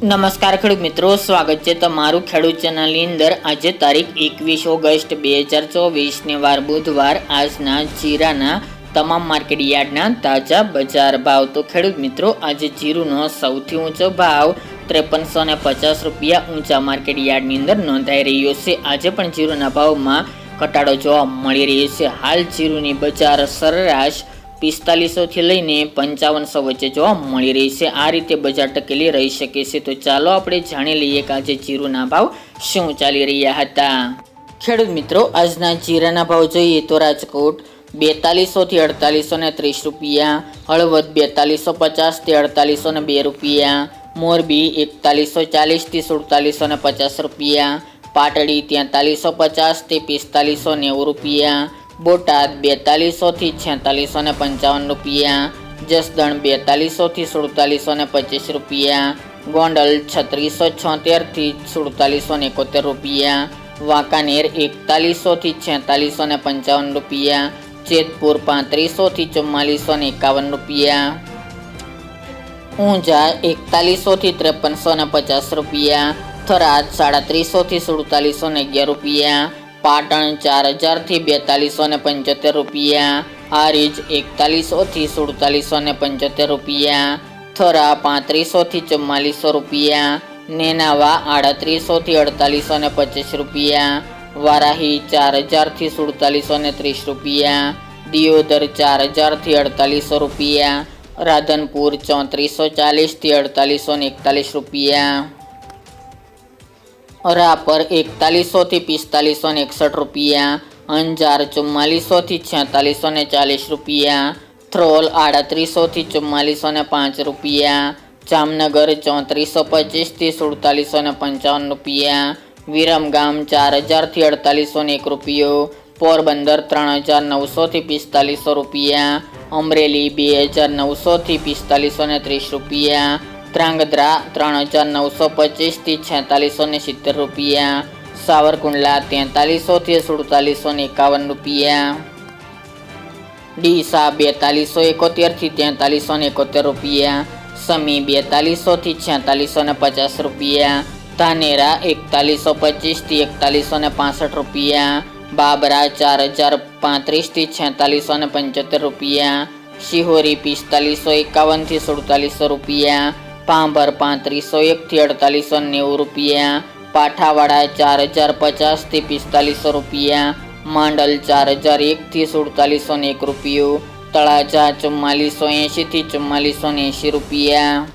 નમસ્કાર ખેડૂત મિત્રો, સ્વાગત છે તમારું ખેડૂત ચેનલની અંદર. આજે તારીખ એકવીસ ઓગસ્ટ બે હજાર ચોવીસને વાર બુધવાર. આજના જીરાના તમામ માર્કેટ યાર્ડના તાજા બજાર ભાવ. તો ખેડૂત મિત્રો, આજે જીરુનો સૌથી ઊંચો ભાવ ત્રેપનસો ને પચાસ રૂપિયા ઊંચા માર્કેટ યાર્ડની અંદર નોંધાઈ રહ્યો છે. આજે પણ જીરુના ભાવમાં ઘટાડો જોવા મળી રહ્યો છે. હાલ જીરુની બજાર સરેરાશ પિસ્તાલીસોથી લઈને પંચાવનસો વચ્ચે જોવા મળી રહી છે. આ રીતે બજાર ટકેલી રહી શકે છે. તો ચાલો આપણે જાણી લઈએ કે આજે જીરુના ભાવ શું ચાલી રહ્યા હતા. ખેડૂત મિત્રો, આજના જીરાના ભાવ જોઈએ તો રાજકોટ બેતાલીસોથી અડતાલીસો ને ત્રીસ રૂપિયા, હળવદ બેતાલીસો પચાસથી અડતાલીસો ને બે રૂપિયા, મોરબી એકતાલીસો ચાલીસથી સુડતાલીસો ને પચાસ રૂપિયા, પાટડી તેતાલીસો પચાસથી પિસ્તાલીસો નેવું રૂપિયા બોટાદ બેતાલીસોથી છેતાલીસો ને પંચાવન રૂપિયા, જસદણ બેતાલીસોથી સુડતાલીસો ને પચીસ રૂપિયા, ગોંડલ છત્રીસો છોતેરથી સુડતાલીસો ને એકોતેર રૂપિયા, વાંકાનેર એકતાલીસોથી છેતાલીસો ને પંચાવન રૂપિયા, જેતપુર પાંત્રીસોથી ચુમ્માલીસો ને એકાવન રૂપિયા, ઊંઝા એકતાલીસોથી ત્રેપનસો ને પચાસ રૂપિયા, થરાદ સાડત્રીસોથી સુડતાલીસો ને અગિયાર રૂપિયા પાટણ ચાર હજારથી બેતાલીસો ને પંચોતેર રૂપિયા. હારીજ એકતાલીસોથી સુડતાલીસો ને પંચોતેર રૂપિયા. થરા પાંત્રીસોથી ચુમ્માલીસો રૂપિયા. નેનાવા આડત્રીસોથી અડતાલીસો ને પચીસ રૂપિયા. વારાહી ચાર હજારથી સુડતાલીસો ને ત્રીસ રૂપિયા. દિયોદર ચાર હજારથી અડતાલીસો રૂપિયા. રાધનપુર ચોત્રીસો ચાલીસથી અડતાલીસો ને એકતાલીસ રૂપિયા. રાપર એકતાલીસોથી પિસ્તાલીસો ને એકસઠ રૂપિયા, અંજાર ચુમ્માલીસોથી છેતાલીસો ને ચાલીસ રૂપિયા થ્રોલ આડત્રીસોથી ચુમ્માલીસો ને પાંચ રૂપિયા, જામનગર ચોત્રીસો પચીસથી સુડતાલીસો ને પંચાવન રૂપિયા વિરમગામ ચાર હજારથી અડતાલીસો ને એક રૂપિયો, પોરબંદર ત્રણ હજાર નવસોથી પિસ્તાલીસો રૂપિયા, અમરેલી બે હજાર નવસોથી પિસ્તાલીસો ને ત્રીસ રૂપિયા ધ્રાંગધ્રા ત્રણ હજાર નવસો પચીસથી છેતાલીસો ને સિત્તેર રૂપિયા. સાવરકુંડલા તેતાલીસોથી સુડતાલીસો ને એકાવન રૂપિયા. ડીસા બેતાલીસો એકોતેરથી તેતાલીસો ને એકોતેર રૂપિયા. સમી બેતાલીસોથી છેતાલીસો ને પચાસ રૂપિયા. ધાનેરા એકતાલીસો પચીસથી એકતાલીસો ને પાસઠ રૂપિયા. બાબરા ચાર હજાર પાંત્રીસથી છેતાલીસો ને પંચોતેર રૂપિયા. શિહોરી પિસ્તાલીસો એકાવનથી સુડતાલીસો રૂપિયા. પાંભર પાંત્રીસો એકથી અડતાલીસો નેવું રૂપિયા. પાઠાવાડા ચાર હજાર પચાસથી પિસ્તાલીસો રૂપિયા. માંડલ ચાર હજાર એકથી સુડતાલીસો ને એક રૂપિયું. તળાજા ચુમ્માલીસો એંશીથી ચુમ્માલીસો ને એંશી રૂપિયા.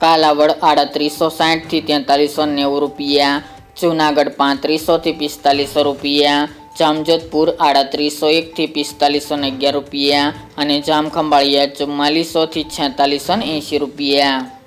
કાલાવડ આડત્રીસો સાઠથી તેતાલીસો નેવું રૂપિયા. જુનાગઢ પાંત્રીસોથી પિસ્તાલીસો રૂપિયા. જામજોધપુર આડત્રીસો એકથી પિસ્તાલીસો ને અગિયાર રૂપિયા અને જામખંભાળિયા ચુમ્માલીસોથી છેતાલીસો ને એંશી રૂપિયા.